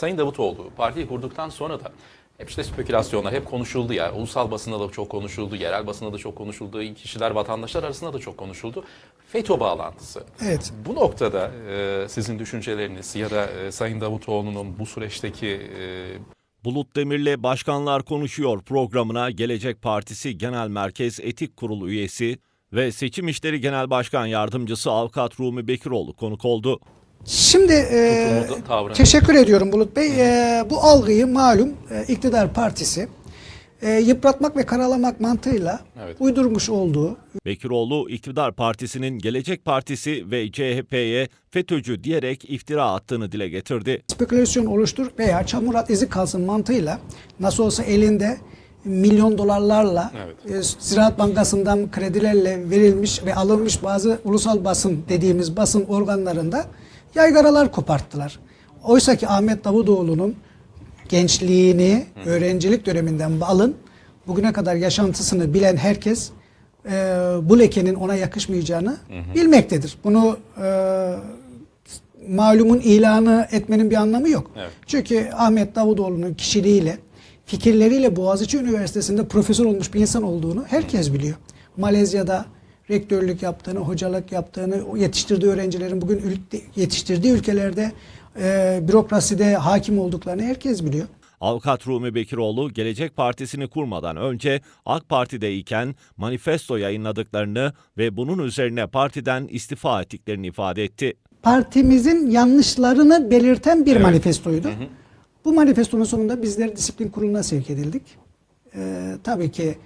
Sayın Davutoğlu partiyi kurduktan sonra da hep işte spekülasyonlar hep konuşuldu ya. Ulusal basında da çok konuşuldu, yerel basında da çok konuşuldu, kişiler, vatandaşlar arasında da çok konuşuldu. FETÖ bağlantısı. Evet. Bu noktada e, sizin düşünceleriniz ya da e, Sayın Davutoğlu'nun bu süreçteki e, Bulut Demir'le Başkanlar Konuşuyor programına Gelecek Partisi Genel Merkez Etik Kurulu üyesi ve Seçim İşleri Genel Başkan Yardımcısı Avukat Rumi Bekiroğlu konuk oldu. Şimdi e, Tutumlu teşekkür ediyorum Bulut Bey. E, bu algıyı malum e, iktidar partisi e, yıpratmak ve karalamak mantığıyla Evet. uydurmuş olduğu Bekiroğlu iktidar partisinin Gelecek Partisi ve CHP'ye FETÖ'cü diyerek iftira attığını dile getirdi. spekülasyon oluştur veya çamur at izi kalsın mantığıyla nasıl olsa elinde milyon dolarlarla Evet. e, Ziraat Bankası'ndan kredilerle verilmiş ve alınmış bazı ulusal basın dediğimiz basın organlarında yaygaralar koparttılar. Oysa ki Ahmet Davutoğlu'nun gençliğini öğrencilik döneminden alın bugüne kadar yaşantısını bilen herkes e, bu lekenin ona yakışmayacağını bilmektedir. Bunu e, malumun ilanı etmenin bir anlamı yok. Evet. Çünkü Ahmet Davutoğlu'nun kişiliğiyle, fikirleriyle Boğaziçi Üniversitesi'nde profesör olmuş bir insan olduğunu herkes biliyor. Malezya'da rektörlük yaptığını, hocalık yaptığını, yetiştirdiği öğrencilerin bugün yetiştirdiği ülkelerde e, bürokraside hakim olduklarını herkes biliyor. Avukat Rumi Bekiroğlu Gelecek Partisi'ni kurmadan önce AK Parti'deyken manifesto yayınladıklarını ve bunun üzerine partiden istifa ettiklerini ifade etti. Partimizin yanlışlarını belirten bir Evet. manifestoydu. Bu manifestonun sonunda bizler disiplin kuruluna sevk edildik. Ee, tabii ki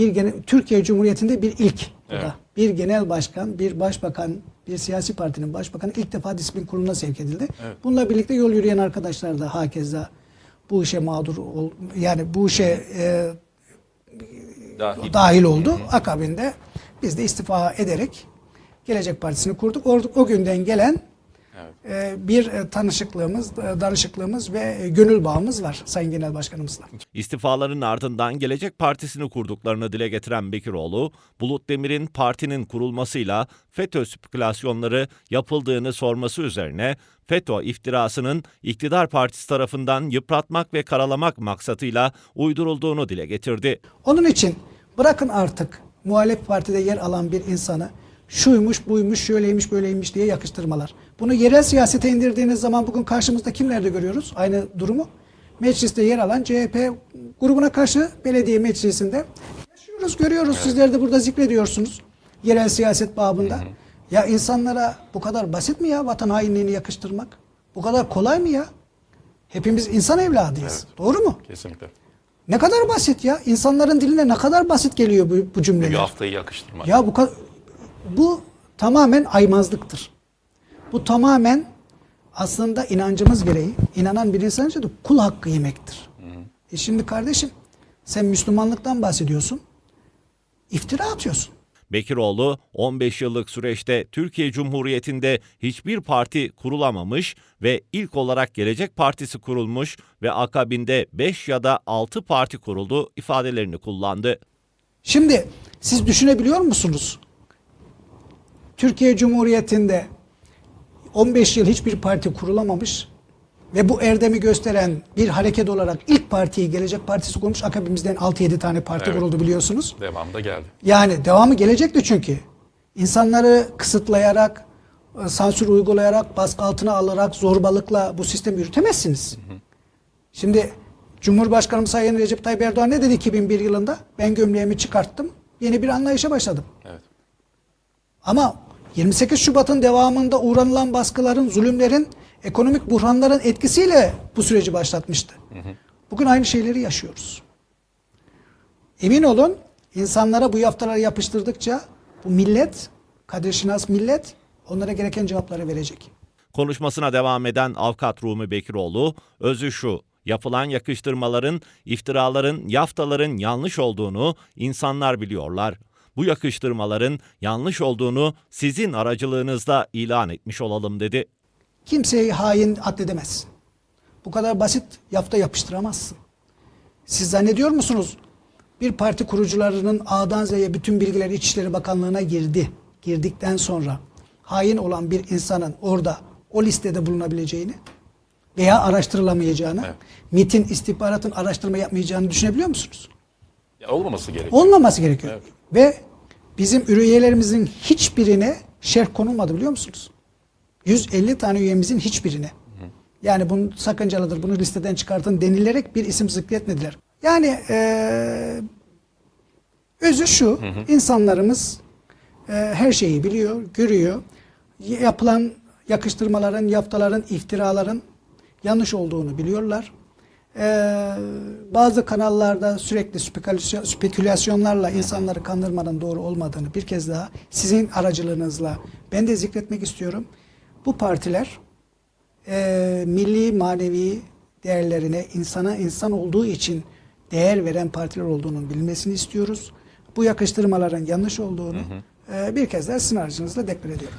bir gene, Türkiye Cumhuriyeti'nde bir ilk Evet. Bir genel başkan, bir başbakan, bir siyasi partinin başbakanı ilk defa disiplin kuruluna sevk edildi. Evet. Bununla birlikte yol yürüyen arkadaşlar da hakeza bu işe mağdur ol, yani bu işe e, dahil, dahil oldu. Akabinde biz de istifa ederek Gelecek Partisi'ni kurduk. O, o günden gelen Evet. e, bir e, tanışıklığımız, e, danışıklığımız ve e, gönül bağımız var Sayın Genel Başkanımızla. İstifaların ardından Gelecek Partisi'ni kurduklarını dile getiren Bekiroğlu, Bulut Demir'in partinin kurulmasıyla FETÖ spekülasyonları yapıldığını sorması üzerine FETÖ iftirasının iktidar partisi tarafından yıpratmak ve karalamak maksatıyla uydurulduğunu dile getirdi. Onun için bırakın artık muhalef partide yer alan bir insanı şuymuş, buymuş, şöyleymiş, böyleymiş diye yakıştırmalar. Bunu yerel siyasete indirdiğiniz zaman bugün karşımızda kimlerde görüyoruz aynı durumu? Mecliste yer alan CHP grubuna karşı belediye meclisinde yaşıyoruz, görüyoruz. Sizler de burada zikrediyorsunuz yerel siyaset babında. Ya insanlara bu kadar basit mi ya vatan hainliğini yakıştırmak? Bu kadar kolay mı ya? Hepimiz insan evladıyız. Doğru mu? Kesinlikle. Ne kadar basit ya. İnsanların diline ne kadar basit geliyor bu, bu Bir cümleler. haftayı yakıştırmak. Ya bu ka- bu tamamen aymazlıktır. Bu tamamen aslında inancımız gereği inanan bir insan için de kul hakkı yemektir. E şimdi kardeşim sen Müslümanlıktan bahsediyorsun. İftira atıyorsun. Bekiroğlu 15 yıllık süreçte Türkiye Cumhuriyeti'nde hiçbir parti kurulamamış ve ilk olarak Gelecek Partisi kurulmuş ve akabinde 5 ya da 6 parti kuruldu ifadelerini kullandı. Şimdi siz düşünebiliyor musunuz? Türkiye Cumhuriyeti'nde 15 yıl hiçbir parti kurulamamış ve bu erdemi gösteren bir hareket olarak ilk partiyi Gelecek Partisi kurmuş. Akabimizden 6-7 tane parti Evet. kuruldu biliyorsunuz. Devamında geldi. Yani devamı gelecekti çünkü. İnsanları kısıtlayarak, e, sansür uygulayarak, baskı altına alarak, zorbalıkla bu sistemi yürütemezsiniz. Şimdi Cumhurbaşkanımız Sayın Recep Tayyip Erdoğan ne dedi 2001 yılında? Ben gömleğimi çıkarttım, yeni bir anlayışa başladım. Evet. Ama 28 Şubat'ın devamında uğranılan baskıların, zulümlerin, ekonomik buhranların etkisiyle bu süreci başlatmıştı. Bugün aynı şeyleri yaşıyoruz. Emin olun insanlara bu yaftaları yapıştırdıkça bu millet, kadir şinas millet onlara gereken cevapları verecek. Konuşmasına devam eden avukat Rumi Bekiroğlu, özü şu, yapılan yakıştırmaların, iftiraların, yaftaların yanlış olduğunu insanlar biliyorlar. Bu yakıştırmaların yanlış olduğunu sizin aracılığınızla ilan etmiş olalım dedi. Kimseyi hain addedemezsin. Bu kadar basit yafta yapıştıramazsın. Siz zannediyor musunuz? Bir parti kurucularının A'dan Z'ye bütün bilgiler İçişleri Bakanlığı'na girdi. Girdikten sonra hain olan bir insanın orada o listede bulunabileceğini veya araştırılamayacağını, Evet. MIT'in istihbaratın araştırma yapmayacağını düşünebiliyor musunuz? Ya olmaması gerekiyor. Olmaması gerekiyor. Evet. Ve bizim üyelerimizin hiçbirine şerh konulmadı biliyor musunuz? 150 tane üyemizin hiçbirine. Yani bunun sakıncalıdır, bunu listeden çıkartın denilerek bir isim zikretmediler. Yani eee özü şu, insanlarımız eee, her şeyi biliyor, görüyor. Yapılan yakıştırmaların, yaftaların, iftiraların yanlış olduğunu biliyorlar. Eee, bazı kanallarda sürekli spekülasyon- spekülasyonlarla insanları kandırmanın doğru olmadığını bir kez daha sizin aracılığınızla ben de zikretmek istiyorum. Bu partiler eee, milli manevi değerlerine insana insan olduğu için değer veren partiler olduğunun bilinmesini istiyoruz. Bu yakıştırmaların yanlış olduğunu eee, bir kez daha sizin aracınızla deklar ediyorum.